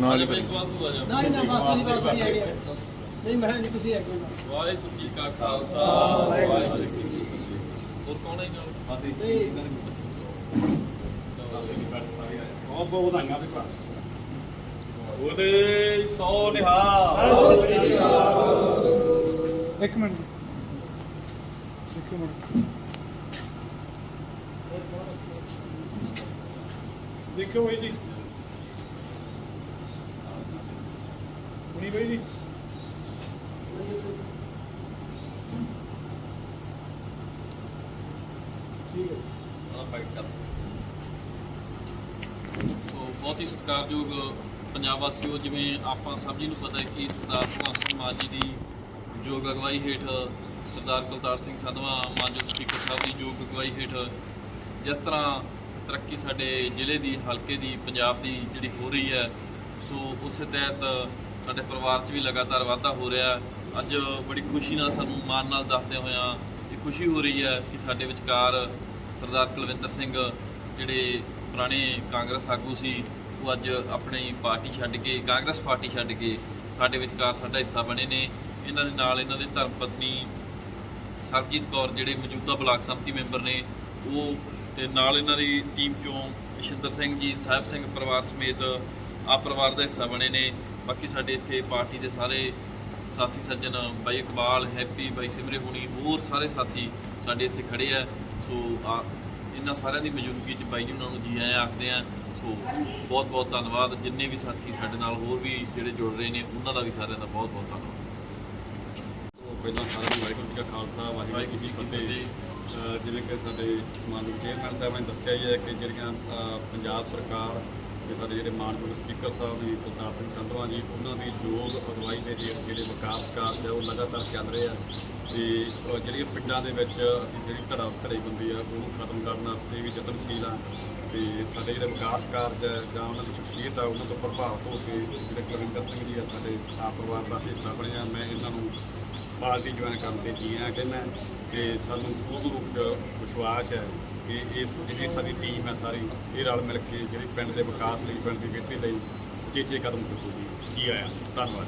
ਨਾਲ ਹੀ ਨਹੀਂ ਨਾ ਬਾਤ ਨਹੀਂ ਬਾਤ ਨਹੀਂ ਮੈਂ ਨਹੀਂ ਤੁਸੀਂ ਹੈਗੇ ਵਾਹਿਗੁਰੂ ਜੀ ਕਾ ਖਾਲਸਾ ਵਾਹਿਗੁਰੂ ਜੀ ਕੀ ਫਤਿਹ। ਹੋਰ ਕੌਣ ਹੈ ਨਾਲ? ਨਹੀਂ। ਬਹੁਤ ਬਹੁਤ ਵਧਾਈਆਂ ਵੀ ਭਰਾ ਉਹਦੇ ਸੋ ਨਿਹਾਲ ਇੱਕ ਮਿੰਟ ਇੱਕ ਮਿੰਟ ਦੇਖੋ ਬਾਈ ਜੀ ਹੁਣੀ ਬਾਈ ਜੀ ਠੀਕ ਹੈ ਨਾਲ ਫਾਈਟ ਕਰ ਸੋ ਬਹੁਤ ਹੀ ਸਤਿਕਾਰਯੋਗ ਪੰਜਾਬ ਵਾਸੀਓ, ਜਿਵੇਂ ਆਪਾਂ ਸਭ ਜੀ ਨੂੰ ਪਤਾ ਹੈ ਕਿ ਸਰਦਾਰ ਭਗਵੰਤ ਸਿੰਘ ਮਾਨ ਜੀ ਦੀ ਯੋਗ ਅਗਵਾਈ ਹੇਠ ਸਰਦਾਰ ਕੁਲਤਾਰ ਸਿੰਘ ਸੰਧਵਾ ਮਾਨਯੋਗ ਸਪੀਕਰ ਸਾਹਿਬ ਦੀ ਯੋਗ ਅਗਵਾਈ ਹੇਠ ਜਿਸ ਤਰ੍ਹਾਂ ਤਰੱਕੀ ਸਾਡੇ ਜ਼ਿਲ੍ਹੇ ਦੀ, ਹਲਕੇ ਦੀ, ਪੰਜਾਬ ਦੀ ਜਿਹੜੀ ਹੋ ਰਹੀ ਹੈ, ਸੋ ਉਸੇ ਤਹਿਤ ਸਾਡੇ ਪਰਿਵਾਰ 'ਚ ਵੀ ਲਗਾਤਾਰ ਵਾਧਾ ਹੋ ਰਿਹਾ ਅੱਜ ਬੜੀ ਖੁਸ਼ੀ ਨਾਲ ਸਾਨੂੰ ਮਾਣ ਨਾਲ ਦੱਸਦੇ ਹੋਇਆਂ ਇਹ ਖੁਸ਼ੀ ਹੋ ਰਹੀ ਹੈ ਕਿ ਸਾਡੇ ਵਿਚਕਾਰ ਸਰਦਾਰ ਕੁਲਵਿੰਦਰ ਸਿੰਘ ਜਿਹੜੇ ਪੁਰਾਣੇ ਕਾਂਗਰਸ ਆਗੂ ਸੀ, ਉਹ ਅੱਜ ਆਪਣੀ ਪਾਰਟੀ ਛੱਡ ਕੇ, ਕਾਂਗਰਸ ਪਾਰਟੀ ਛੱਡ ਕੇ ਸਾਡੇ ਵਿਚਕਾਰ ਸਾਡਾ ਹਿੱਸਾ ਬਣੇ ਨੇ। ਇਹਨਾਂ ਦੇ ਨਾਲ ਇਹਨਾਂ ਦੇ ਧਰਮ ਪਤਨੀ ਸਰਬਜੀਤ ਕੌਰ, ਜਿਹੜੇ ਮੌਜੂਦਾ ਬਲਾਕ ਸੰਮਤੀ ਮੈਂਬਰ ਨੇ, ਉਹ ਤੇ ਨਾਲ ਇਹਨਾਂ ਦੀ ਟੀਮ ਚੋਂ ਇਸ਼ਿੰਦਰ ਸਿੰਘ ਜੀ, ਸਾਹਿਬ ਸਿੰਘ ਪਰਿਵਾਰ ਸਮੇਤ ਆ ਪਰਿਵਾਰ ਦਾ ਹਿੱਸਾ ਬਣੇ ਨੇ। ਬਾਕੀ ਸਾਡੇ ਇੱਥੇ ਪਾਰਟੀ ਦੇ ਸਾਰੇ ਸਾਥੀ ਸੱਜਣ ਬਾਈ ਇਕਬਾਲ, ਹੈਪੀ ਬਾਈ ਸਿਮਰੇ ਹੁਣੀ ਹੋਰ ਸਾਰੇ ਸਾਥੀ ਸਾਡੇ ਇੱਥੇ ਖੜੇ ਆ। ਸੋ ਆ ਇਹਨਾਂ ਸਾਰਿਆਂ ਦੀ ਮੌਜੂਦਗੀ 'ਚ ਬਾਈ ਜੀ ਉਹਨਾਂ ਨੂੰ ਜੀ ਆਇਆਂ ਆਖਦੇ ਆ ਸੋ ਬਹੁਤ ਬਹੁਤ ਧੰਨਵਾਦ। ਜਿੰਨੇ ਵੀ ਸਾਥੀ ਸਾਡੇ ਨਾਲ ਹੋਰ ਵੀ ਜਿਹੜੇ ਜੁੜ ਰਹੇ ਨੇ ਉਹਨਾਂ ਦਾ ਵੀ ਸਾਰਿਆਂ ਦਾ ਬਹੁਤ ਬਹੁਤ ਧੰਨਵਾਦ। ਪਹਿਲਾਂ ਸਾਰਿਆਂ ਨੂੰ ਵਾਹਿਗੁਰੂ ਜੀ ਕਾ ਖਾਲਸਾ ਵਾਹਿਗੁਰੂ ਜੀ ਕੀ ਫਤਿਹ। ਜਿਵੇਂ ਕਿ ਸਾਡੇ ਮਾਨਯੋਗ ਚੇਅਰਮੈਨ ਸਾਹਿਬ ਨੇ ਦੱਸਿਆ ਹੀ ਹੈ ਕਿ ਜਿਹੜੀਆਂ ਪੰਜਾਬ ਸਰਕਾਰ ਤੇ ਸਾਡੇ ਜਿਹੜੇ ਮਾਨਯੋਗ ਸਪੀਕਰ ਸਾਹਿਬ ਜੀ ਕੁਲਤਾਰ ਸਿੰਘ ਸੰਧਵਾ ਜੀ, ਉਹਨਾਂ ਦੀ ਯੋਗ ਅਗਵਾਈ ਦੇ ਹੇਠ ਜਿਹੜੇ ਵਿਕਾਸ ਕਾਰਜ ਹੈ ਉਹ ਲਗਾਤਾਰ ਚੱਲ ਰਹੇ ਆ। ਤੇ ਜਿਹੜੀਆਂ ਪਿੰਡਾਂ ਦੇ ਵਿੱਚ ਅਸੀਂ ਜਿਹੜੀ ਧੜਾ ਧੜੇਬੰਦੀ ਆ, ਉਹਨੂੰ ਖਤਮ ਕਰਨ ਵਾਸਤੇ ਵੀ ਯਤਨਸ਼ੀਲ ਆ। ਤੇ ਸਾਡੇ ਜਿਹੜੇ ਵਿਕਾਸ ਕਾਰਜ ਹੈ ਜਾਂ ਉਹਨਾਂ ਦੀ ਸ਼ਖਸੀਅਤ ਆ, ਉਹਨਾਂ ਤੋਂ ਪ੍ਰਭਾਵਿਤ ਹੋ ਕੇ ਜਿਹੜੇ ਕੁਲਵਿੰਦਰ ਸਿੰਘ ਜੀ ਆ, ਸਾਡੇ ਆਪ ਪਰਿਵਾਰ ਦਾ ਹਿੱਸਾ ਬਣੇ ਆ। ਮੈਂ ਇਹਨਾਂ ਨੂੰ ਪਾਰਟੀ ਜੁਆਇਨ ਕਰਨ ਤੇ ਜੀ ਆ ਕਹਿੰਦਾ ਕਿ ਸਾਨੂੰ ਪੂਰਨ ਰੂਪ ਚ ਵਿਸ਼ਵਾਸ ਹੈ ਕਿ ਇਸ ਜਿਹੜੀ ਸਾਡੀ ਟੀਮ ਹੈ ਸਾਰੀ, ਇਹ ਰਲ ਮਿਲ ਕੇ ਜਿਹੜੀ ਪਿੰਡ ਦੇ ਵਿਕਾਸ ਲਈ, ਪਿੰਡ ਦੀ ਬਿਹਤਰੀ ਲਈ ਚੇਚੇ ਕਦਮ ਚੁੱਕੂਗੀ। ਜੀ ਆਇਆਂ? ਧੰਨਵਾਦ।